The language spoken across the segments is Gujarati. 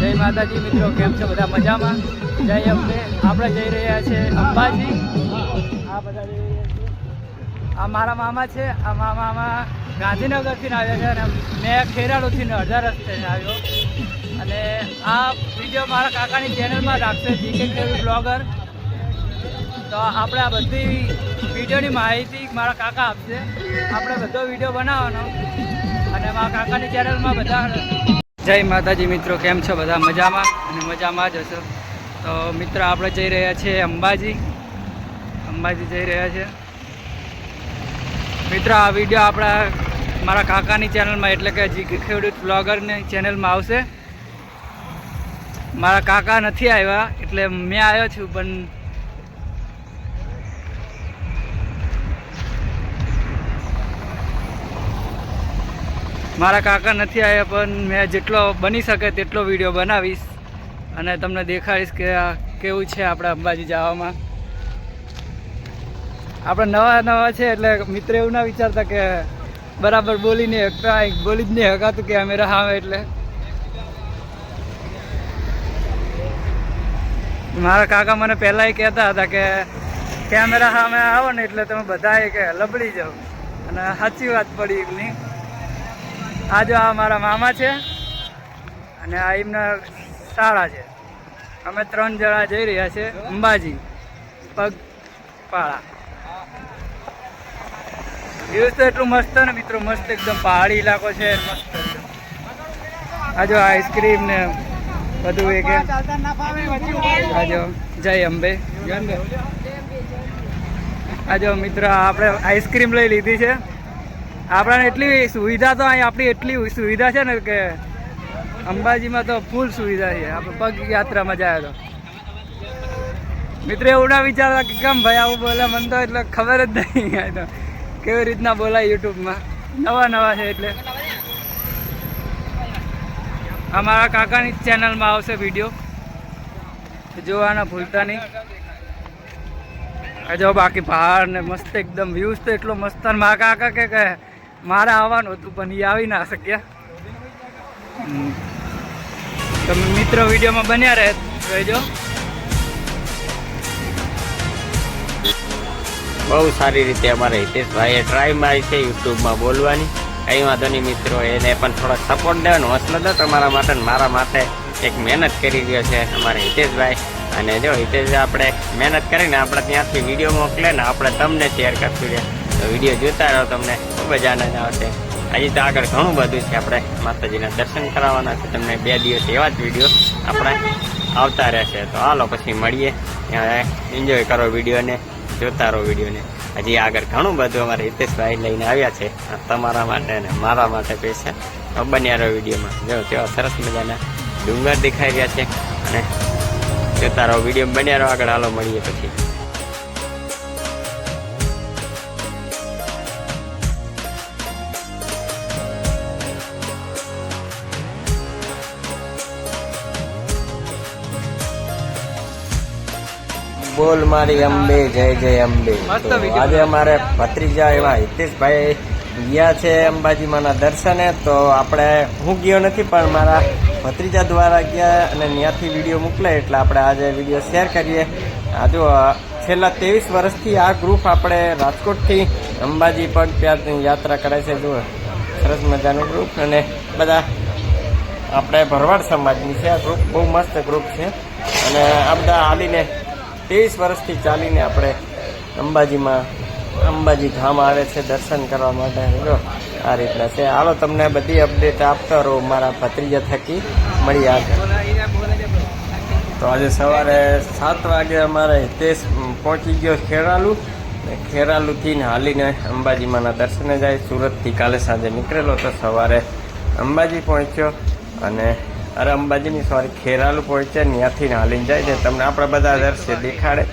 જય માતાજી મિત્રો, કેમ છો બધા મજામાં? જય અમને. આપણે જઈ રહ્યા છે અંબાજી. આ બધા જઈ રહ્યા આ મારા મામા છે. આ મામા ગાંધીનગરથી આવ્યા છે અને મેં ખેરાળુથી અડધા રસ્તે આવ્યો. અને આ વીડિયો મારા કાકાની ચેનલમાં રાખશે જીકે બ્લોગર તો આપણે આ બધી વિડીયોની માહિતી મારા કાકા આપશે. આપણે બધો વીડિયો બનાવવાનો. અને મારા કાકાની ચેનલમાં બધા જય માતાજી મિત્રો, કેમ છો બધા? મજામાં? અને મજામાં જ હશો? તો મિત્ર, આપણે જઈ રહ્યા છીએ અંબાજી. અંબાજી જઈ રહ્યા છે મિત્ર, આ વીડિયો આપણા મારા કાકાની ચેનલમાં, એટલે કે જી ખેડૂત બ્લોગરની ચેનલમાં આવશે. મારા કાકા નથી આવ્યા, એટલે મેં આવ્યો છું, પણ મારા કાકા નથી આવ્યા, પણ મેં જેટલો બની શકે તેટલો વીડિયો બનાવીશ અને તમને દેખાડીશ કે આ કેવું છે આપણા અંબાજી જવામાં. આપણે નવા નવા છે એટલે મિત્ર એવું ના વિચારતા કે બરાબર બોલી નહીં હકતા બોલી જ નહીં હકાતું કે અમે રહાવે એટલે. મારા કાકા મને પહેલાં કહેતા હતા કે કેમેરા સામે આવો ને એટલે તમે બધા કે લબડી જાઓ. અને સાચી વાત પડી એકની આ જો આ મારા મામા છે અને આ એમના શાળા છે. અમે ત્રણ જણા જઈ રહ્યા છે અંબાજી પગ પાળા વ્યૂઝ તો એટલું મસ્ત ને મિત્રો, મસ્ત એકદમ પહાડી ઇલાકો છે, મસ્ત. આ જો આઈસ્ક્રીમ ને બધું એક કે આ જો જય અંબે. આ જો મિત્ર, આપણે આઈસ્ક્રીમ લઈ લીધી છે. આપણાને એટલી સુવિધા તો અહીં આપણી એટલી સુવિધા છે ને કે અંબાજીમાં તો ફૂલ સુવિધા છે. આપણે પગ યાત્રામાં જાય તો. મિત્ર એવું ના વિચારતા કે કેમ ભાઈ આવું બોલે? મને તો એટલે ખબર જ નહીં આ તો. કેવી રીતના બોલાય યુટ્યુબમાં? નવા નવા છે એટલે. અમારા કાકાની ચેનલમાં આવશે વીડિયો જોવાના ભૂલતા નહીં. આ જો બાકી પહાડ ને મસ્ત એકદમ વ્યૂઝ તો એટલો મસ્ત. મારા કાકા કે મારે આવવાનું હતું, પણ એ આવી ના શક્યા. તમે મિત્રો વિડીયોમાં બન્યા રહે, રહેજો. બહુ સારી રીતે અમારે હિતેશભાઈએ ટ્રાય મારી છે યુટ્યુબમાં બોલવાની. કંઈ વાંધો નહીં મિત્રો, એને પણ થોડોક સપોર્ટ દેવાનો હોસલો દો તમારા માટે મારા માટે એક મહેનત કરી રહ્યો છે અમારે હિતેશભાઈ. અને જો હિતેશ આપણે મહેનત કરીને આપણે ત્યાંથી વીડિયો મોકલે ને આપણે તમને શેર કરશું તો વીડિયો જોતા રહો તમને. ખૂબ જ આવશે. હજી તો આગળ ઘણું બધું છે આપણે માતાજીના દર્શન કરાવવાના છે. તમને બે દિવસ એવા જ વીડિયો આપણે આવતા રહેશે. તો હાલો પછી મળીએ. એન્જોય કરો વિડીયોને, જોતા રહો વિડીયોને. હજી આગળ ઘણું બધું અમારે હિતેશભાઈ લઈને આવ્યા છે. તમારા માટે ને મારા માટે પૈસા. બન્યા રહો વિડીયોમાં. જો તેવા સરસ મજાના ડુંગર દેખાઈ રહ્યા છે. અને જોતા રહો વીડિયો. બન્યા રહો આગળ. હાલો મળીએ પછી. બોલ મારી અંબે જય જય અંબે. આજે અમારે ભત્રીજા એવા હિતેશભાઈ ગયા છે અંબાજીમાંના દર્શને. તો આપણે હું ગયો નથી પણ મારા ભત્રીજા દ્વારા ગયા અને ત્યાંથી વીડિયો મોકલે એટલે આપણે આજે વીડિયો શેર કરીએ. આ જો છેલ્લા ત્રેવીસ વર્ષથી આ ગ્રુપ આપણે રાજકોટથી અંબાજી પણ ત્યાં યાત્રા કરે છે. જો સરસ મજાનું ગ્રુપ અને બધા આપણે ભરવાડ સમાજની છે આ ગ્રુપ બહુ મસ્ત ગ્રુપ છે. અને આ બધા હાલીને ત્રેવીસ વર્ષથી ચાલીને આપણે અંબાજીમાં, અંબાજી ધામ આવે છે દર્શન કરવા માટે. આ રીતના છે. હાલો, તમને બધી અપડેટ આપતો રહો મારા ભત્રીજા થકી. મળી આગળ. તો આજે સવારે સાત વાગે અમારે હિતેશ પહોંચી ગયો ખેરાલુ. ખેરાલુથી હાલીને અંબાજીમાંના દર્શને જાય. સુરતથી કાલે સાંજે નીકળેલો તો સવારે અંબાજી પહોંચ્યો અને અરે અંબાજીની સોરી ખેરાલુ પહોંચે ત્યાંથી ને હાલીને જાય છે. તમને આપણે બધા દર્શ્ય દેખાડે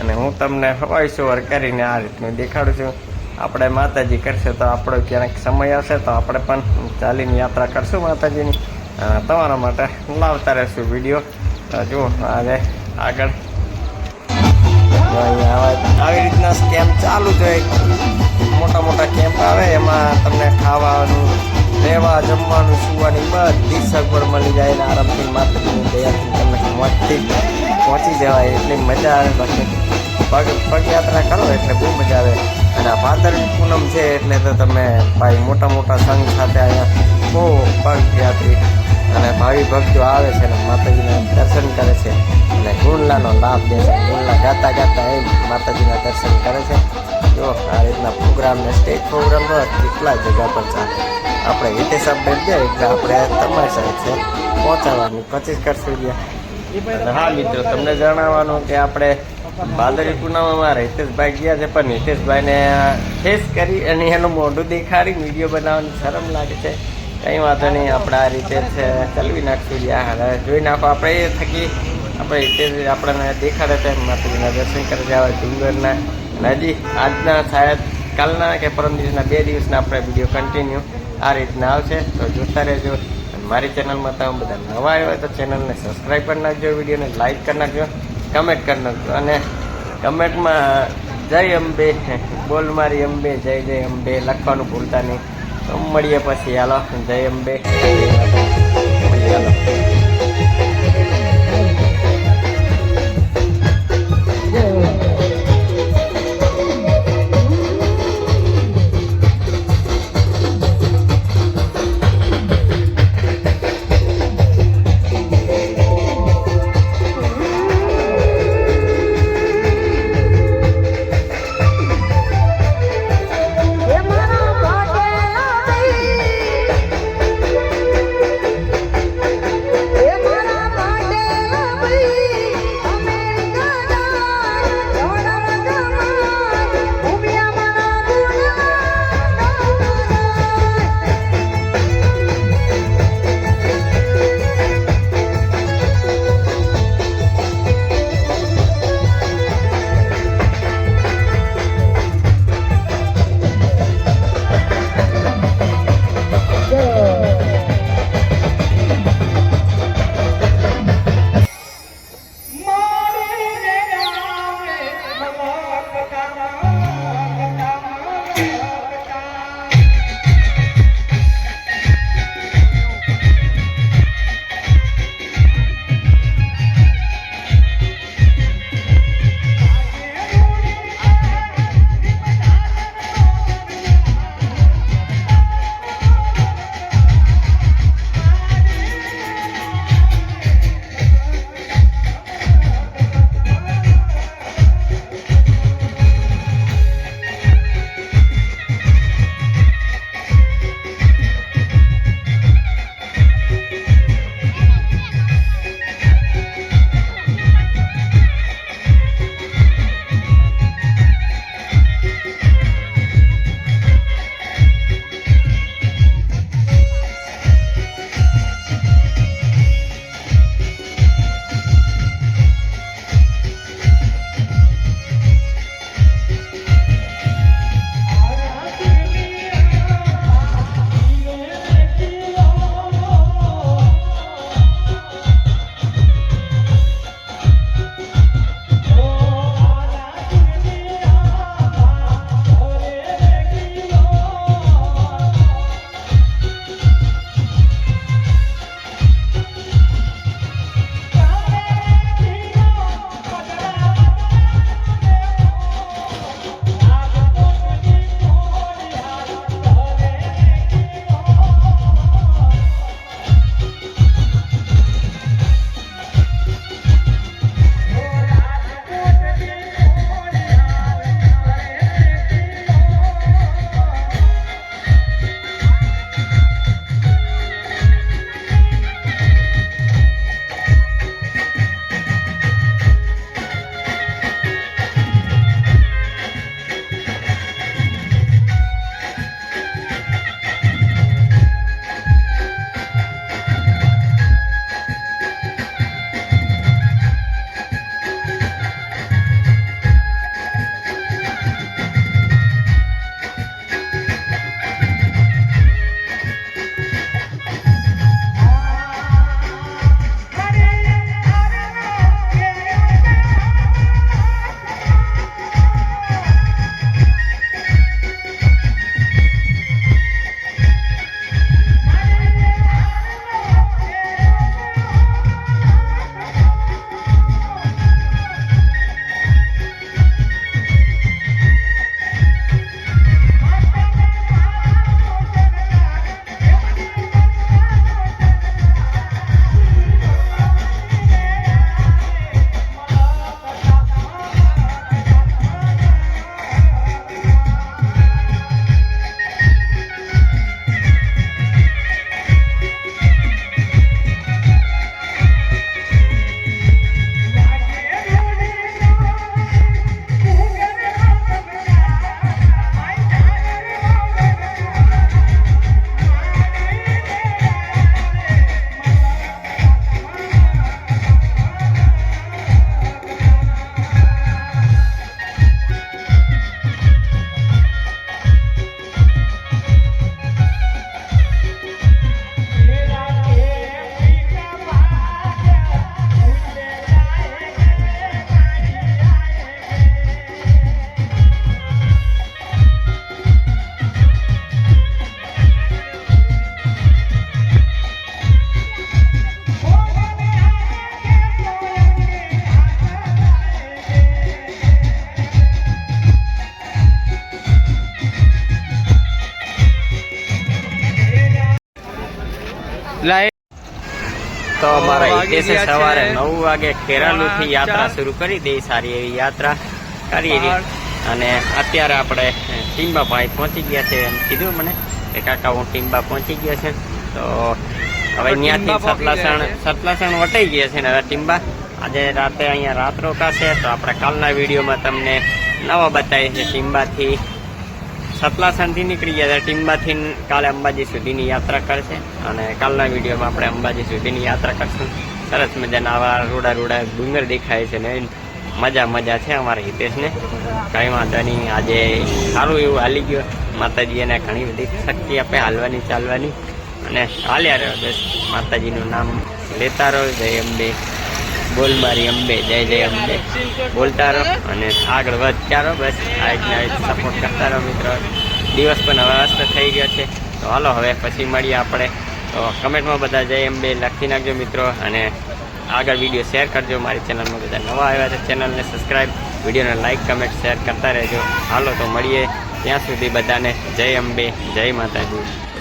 અને હું તમને વોઇસ ઓવર કરીને આ રીતનું દેખાડું છું. આપણે માતાજી કરશે તો આપણો ક્યારેક સમય આવશે તો આપણે પણ ચાલીને યાત્રા કરશું માતાજીની. તમારા માટે લાવતા રહેશું વીડિયો તો જુઓ આજે આગળ. આવી રીતના કેમ્પ ચાલુ છે મોટા મોટા કેમ્પ આવે, એમાં તમને ખાવાનું રહેવા જમવાનું, સુવાની બધી સગવડ મળી જાય ને આરામથી માતાજીની દયાથી તમે મોજથી પહોંચી જવાય, એટલી મજા આવે બાકી. પગ, પગયાત્રા કરો એટલે બહુ મજા આવે. અને આ ભાદરવી પૂનમ છે એટલે તો તમે ભાઈ મોટા મોટા સંઘ સાથે અહીંયા બહુ પગયાત્રી અને ભાવિ ભક્તો આવે છે અને માતાજીના દર્શન કરે છે. અને ગુંડલાનો લાભ લે છે. ગુંડલા ગાતા ગાતા એ માતાજીના દર્શન કરે છે. જો આ રીતના પ્રોગ્રામ ને સ્ટેજ પ્રોગ્રામ કેટલા જગ્યા પર ચાલે. આપણે હિતેશ અપડેટ દે એટલે આપણે તમારી સાથે પહોંચાડવાની પચીસ કરશું રહ્યા હા, મિત્રો, તમને જણાવવાનું કે આપણે ભાદરી પૂનમમાં હિતેશભાઈ ગયા છે, પણ હિતેશભાઈને ફેસ કરી અને એનું મોઢું દેખાડી, વીડિયો બનાવવાની શરમ લાગે છે. કંઈ વાંધો નહીં, આપણે આ રીતે છે ચલવી નાખશું હવે જોઈ નાખો, આપણે એ થકી આપણે હિતેશ આપણને દેખાડે છે માતાજીના દર્શન કરી જવા ડુંગરના. અને હજી આજના શાયદ કાલના કે પરમ દિવસના બે દિવસના આપણે વીડિયો કન્ટિન્યુ આ રીતના આવશે, તો જોતા રહેજો. મારી ચેનલમાં તમે બધા નવા આવ્યા હોય તો ચેનલને સબસ્ક્રાઈબ કરી નાખજો, વિડીયોને લાઇક કરી નાખજો કમેન્ટ કરી નાખજો. અને કમેન્ટમાં જય અંબે, બોલ મારી અંબે, જય જય અંબે, લખવાનું ભૂલતા નહીં. મળીએ પછી, હાલો, જય અંબે. મળીએ હાલો ગયા સવારે નવ વાગે કેરાલુ થી યાત્રા શરૂ કરી દઈ સારી એવી યાત્રા કરી હતી અને અત્યારે આપણે ટીમ્બા ભાઈ પહોંચી ગયા છે એમ કીધું મને કે કાકા હું ટીમ્બા પહોંચી ગયા છે. તો હવે ત્યાંથી સતલાસણ. સતલાસણ વટાઈ ગયા છે ને હવે ટીમ્બા આજે રાતે અહીંયા રાત રોકાશે તો આપણે કાલના વિડીયોમાં તમને નવા બતાવીએ છીએ ટીમ્બાથી સતલાસણથી નીકળી ગયા હતા ટીમ્બાથી કાલે અંબાજી સુધીની યાત્રા કરશે અને કાલના વિડીયોમાં આપણે અંબાજી સુધીની યાત્રા કરશું. સરસ મજાના આવા રૂડા રૂડા ડુંગર દેખાય છે ને. મજા મજા છે અમારા હિતેશને. કઈ વાંધો નહીં. આજે સારું એવું હાલી ગયો. માતાજી એને ઘણી બધી શક્તિ આપે, હાલવાની ચાલવાની. અને હાલ્યા રહ્યો. બસ, માતાજીનું નામ લેતા રહો. જય અંબે. બોલ મારી અંબે, જય જય અંબે. બોલતા રહો અને આગળ વધતા રહો. બસ આજના સપોર્ટ કરતા રહો મિત્રો. દિવસ પણ હવે અસ્ત થઈ ગયો છે. તો હાલો, હવે પછી મળીએ આપણે. તો કમેન્ટમાં બધા જય અંબે લખી નાખજો મિત્રો અને આગળ વીડિયો શેર કરજો. મારી ચેનલમાં બધા નવા આવ્યા છે ચેનલને સબસ્ક્રાઈબ વિડીયોને લાઈક કમેન્ટ શેર કરતા રહેજો. હાલો, તો મળીએ ત્યાં સુધી બધાને. જય અંબે, જય માતાજી.